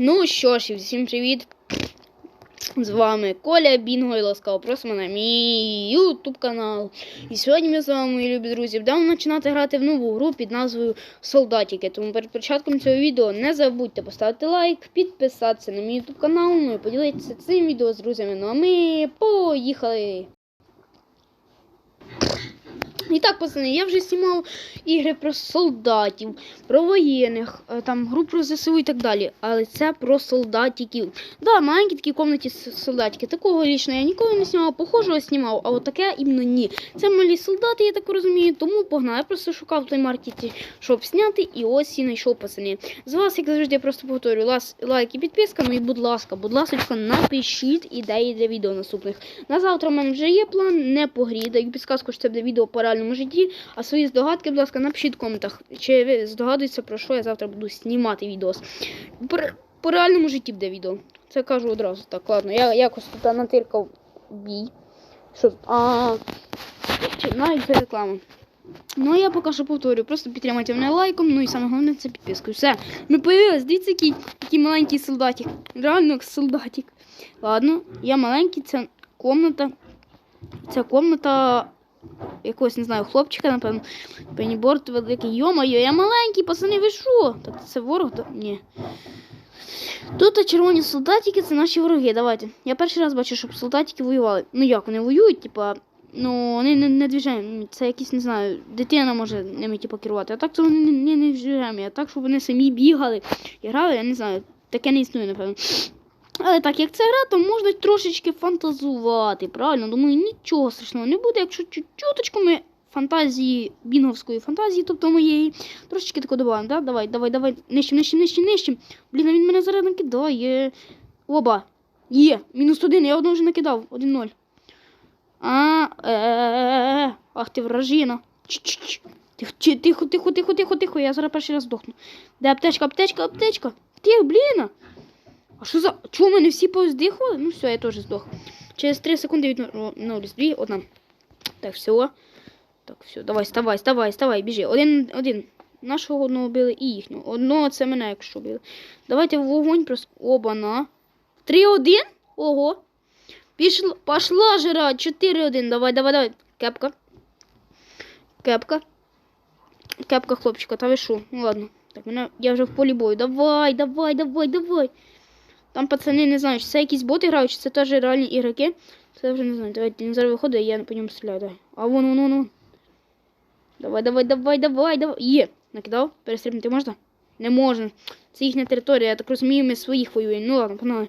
Ну що ж, всім привіт! З вами Коля Бінго і ласкаво просимо на мій YouTube канал. І сьогодні ми з вами, мої любі друзі, будемо починати грати в нову гру під назвою Солдатики. Тому перед початком цього відео не забудьте поставити лайк, підписатися на мій YouTube канал, ну і поділитися цим відео з друзями. Ну а ми поїхали! І так, пацани, я вже знімав ігри про солдатів, про воєнних, е, там гру про ЗСУ і так далі. Але це про солдатиків. Да, маленькі такі комнаті солдатики. Такого лічно я ніколи не знімав, похожого знімав, а от таке іменно ні. Це малі солдати, я так розумію, тому погнав. Я просто шукав в той маркеті, щоб зняти, і ось і знайшов пацани. З вас, як завжди, я просто повторюю, лас, лайк і підписка. Ну і будь ласка, будь ласка, напишіть ідеї для відео наступних. На завтра в мене вже є план, не по підсказку, що це буде відео по реальному житті. А свої здогадки, будь ласка, напишіть в коментах, чи ви здогадуєтеся, про що я завтра буду знімати відео. По, по реальному житті буде відео. Це кажу одразу. Так, ладно, я якось тут натиркав бій. Що? А, навіть це реклама. Ну, а я поки що повторюю, просто підтримайте мене лайком, ну і саме головне це підпискою. Все, ми появились, дивіться, який, який маленький солдатик. Реально солдатик. Ладно, я маленький, це комната. Це комната якогось, не знаю, хлопчика, напевно. Пеніборд великий. Йо-моє, я маленький, пацани, ви що? Так це ворог? Ні. Тут червоні солдатики це наші вороги. Давайте. Я перший раз бачу, щоб солдатики воювали. Ну як вони воюють, типа. Ну, вони не, не движені. Це якісь, не знаю, дитина може ними типу, керувати. А так то вони не, не, не движені. А так, щоб вони самі бігали і грали, я не знаю. Таке не існує, напевно. Але так як це гра, то можна трошечки фантазувати. Правильно? Думаю, нічого страшного не буде, якщо чуточку ми фантазії, бінговської фантазії, тобто моєї, трошечки тако додаємо. Да? Давай, давай, давай, нижчим, нижчим, нижчим, нижчим. Блін, а він мене зараз накидає. Оба. Є. Мінус один, я одного вже накидав. 1-0. А, е, ах ти вражина. Тихо, тихо, тихо, тихо, тихо. Я зараз перший раз здохну. Де аптечка, аптечка, аптечка. Тихо, блін. А що за. Чого мене всі поздихали? Ну все, я теж здох. Через 3 секунди від ну, дві, одна. Так, все. Так, все, давай, вставай, вставай, вставай, біжи. Один, один. Нашого одного били і їхнього. Одного це мене, якщо били. Давайте в вогонь просто. Оба-на. 3-1? Ого. Пішла, пошла жира. 4-1. Давай, давай, давай. Кепка. Кепка. Кепка хлопчика, та ви що? Ну ладно. Так, мене, я вже в полі бою. Давай, давай, давай, давай. Там пацани не знаю, чи це якісь боти грають, чи це теж реальні ігроки. Це вже не знаю. Давайте він зараз виходить, я по ньому стріляю. Давай. А вон, вон, вон, вон. Давай, давай, давай, давай, давай. Є. Накидав? Перестрибнути можна? Не можна. Це їхня територія, я так розумію, ми своїх воюємо. Ну ладно, погнали.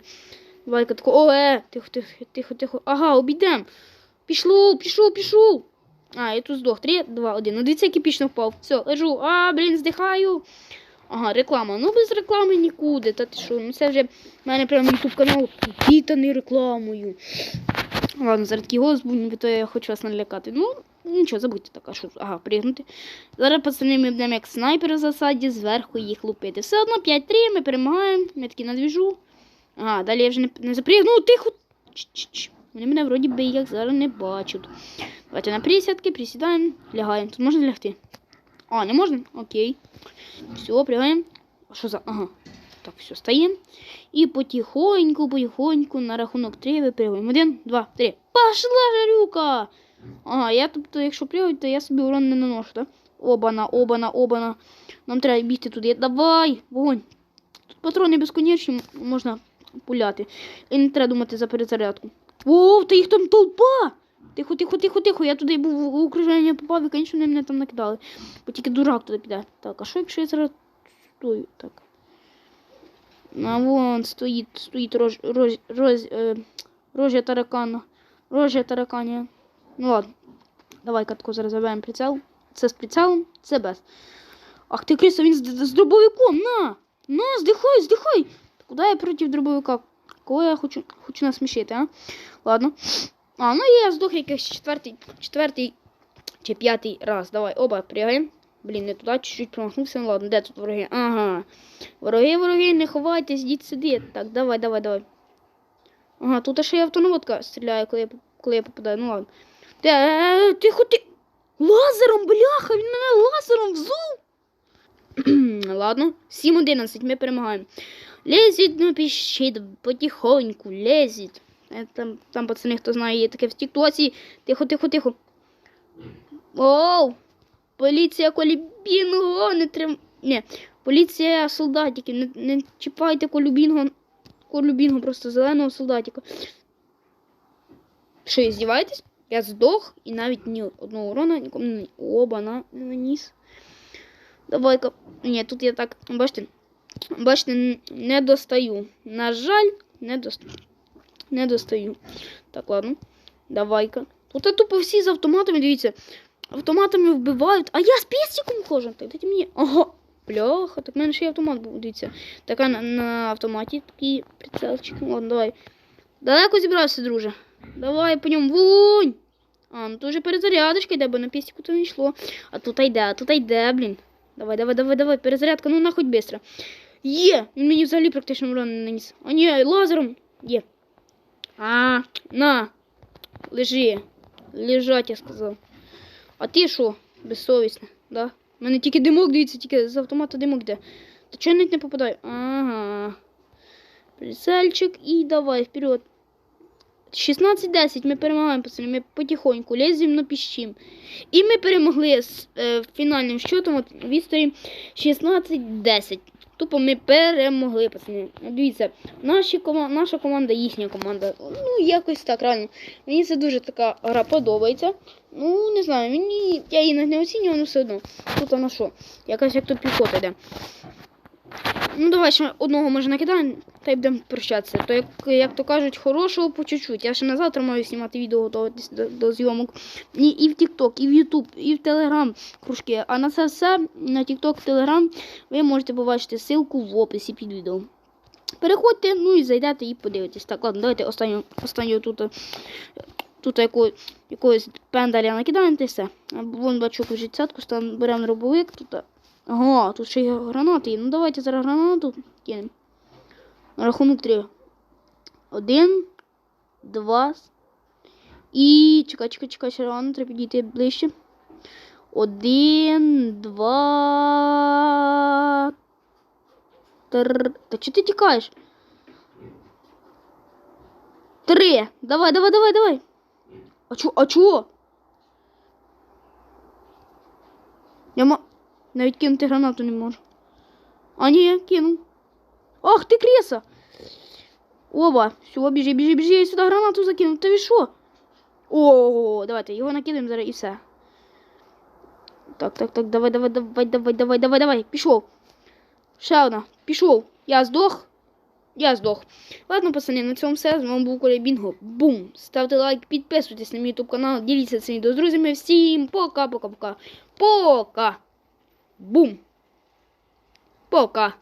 Давай-ка тако. О, е, тихо, тихо, тихо, тихо. Ага, обійдем. Пішло, пішов, пішов. А, я тут здох. Три, два, один. Ну, дивіться, як епічно впав. Все, лежу. А, блін, здихаю. Ага, реклама. Ну без реклами нікуди. Та ти що? Ну це вже в мене прямо ютуб канал підпітаний рекламою. Ладно, зараз такий голос був, то я хочу вас налякати. Ну, нічого, забудьте так, а що. Ага, пригнути. Зараз пацани ми будемо як снайпери в засаді, зверху їх лупити. Все одно 5-3, ми перемагаємо, ми такі надвіжу. Ага, далі я вже не, не запригну, тихо. Ч-ч-ч. Вони мене вроді би як зараз не бачать. Давайте на присядки, присідаємо, лягаємо. Тут можна лягти. А, не можна? Окей. Все, пригаємо. А що за. Ага. Так, все, стаємо. І потихоньку, потихоньку на рахунок три випригуємо. Один, два, три. Пошла жарюка! Ага, я тобто, якщо пригаю, то я собі урон не наношу, так? Обана, обана, обана. Нам треба бігти туди. Давай, вогонь. Тут патрони безконечні можна пуляти. І не треба думати за перезарядку. О, та їх там толпа! Тихо, тихо, тихо, тихо. Я туди був в окруження попав, і, звісно, мене там накидали. Бо тільки дурак туди піде. Так, а що якщо я зараз стою? Так. А вон стоїть, стоїть рож, рож, роз, е, рожя таракана. Рожя тараканія. Ну ладно. Давай катку зараз заберемо прицел. Це з прицелом, це без. Ах ти криса, він з, з дробовиком. На! На, здихай, здихай! Куди я проти дробовика? Кого я хочу, хочу насмішити, а? Ладно. А, ну я здох якийсь четвертий, четвертий чи п'ятий раз. Давай, оба пригаємо. Блін, не туди, чуть-чуть промахнувся. Ну ладно, де тут вороги? Ага. Вороги, вороги, не ховайтесь, йдіть сюди. Так, давай, давай, давай. Ага, тут ще й автонаводка стріляє, коли я, коли я попадаю. Ну ладно. Де, е, тихо, ти. Лазером, бляха, він мене лазером взув. Ладно, 7-11, ми перемагаємо. Лезет на піщит, потихоньку, лезет. Е, Там, там пацани, хто знає, є таке в тіктоці. Тихо, тихо, тихо. Оу! Поліція колібінго, не трим... Ні, поліція солдатиків, не, не чіпайте колюбінго, колюбінго, просто зеленого солдатика. Що, здіваєтесь? Я здох і навіть ні одного урона нікому не оба на наніс. Давай-ка. Ні, тут я так, бачите, бачите, не достаю. На жаль, не достаю. Не достаю. Так, ладно. Давай-ка. Тут тупо всі з автоматами, дивіться. Автоматами вбивають. А я з пістиком хожу. Так дайте мені. Ага. Бляха, так в мене ще й автомат був, дивіться. Така на, на автоматі такий прицелчик. Ладно, давай. Далеко зібрався, друже. Давай по ньому вунь. А, ну то вже перезарядочка йде, бо на пістику то не йшло. А тут йде, а тут йде, блін. Давай, давай, давай, давай, перезарядка, ну нахуй быстро. Є! Він мені взагалі практично урон не наніс. А ні, лазером. Є. А, на. Лежи. Лежать, я сказав. А ти що? Безсовісне, да? У мене тільки димок, дивіться, тільки з автомата димок йде. Та чого я навіть не попадаю? Ага. Прицельчик і давай вперед. 16-10 ми перемагаємо, пацани, ми потихоньку лезем на піщим. І ми перемогли з е, фінальним счетом от, відстої 16-10. Тупо ми перемогли, пацани. Ну, Дивіться, наші кома... наша команда, їхня команда. Ну, якось так, реально. Мені це дуже така гра подобається. Ну, не знаю, мені я її не оцінюю, але все одно. Тут вона що? Якась як то піхота йде. Ну, давай ще одного може накидаємо, та й будемо прощатися. То, як, як то кажуть, хорошого по чуть-чуть. Я ще на завтра маю знімати відео готуватись до, до зйомок. І, і в TikTok, і в YouTube, і в Telegram кружки. А на це все на TikTok, Telegram ви можете побачити ссылку в описі під відео. Переходьте, ну і зайдете і подивитесь. Так, ладно, давайте останню, останню тут, тут яку, якогось пендаля накидаємо та й все. Вон бачу вже цятку, беремо дробовик. Тут, ага, тут ще й гранати. Ну давайте зараз гранату кинемо. Рахунок три. Один, два. І чекай, чекай, чекай, ще рано, треба підійти ближче. Один, два. Тр... Та чого ти тікаєш? Три. Давай, давай, давай, давай. А чо, а чо? Я ма... навіть кинути гранату не можу. А ні, кинув. Ах ти креса! Оба, все, біжи, біжи, біжи, я сюди гранату закинув. Та ви що? О, давайте його накидаємо зараз і все. Так, так, так, давай, давай, давай, давай, давай, давай, давай, пішов. Ще одна, пішов. Я здох. Я здох. Ладно, пацани, на цьому все. З вами був Коля Бінго. Бум! Ставте лайк, підписуйтесь на мій ютуб канал, діліться цим відео з друзями. Всім пока, пока, пока. Пока. Бум. Пока.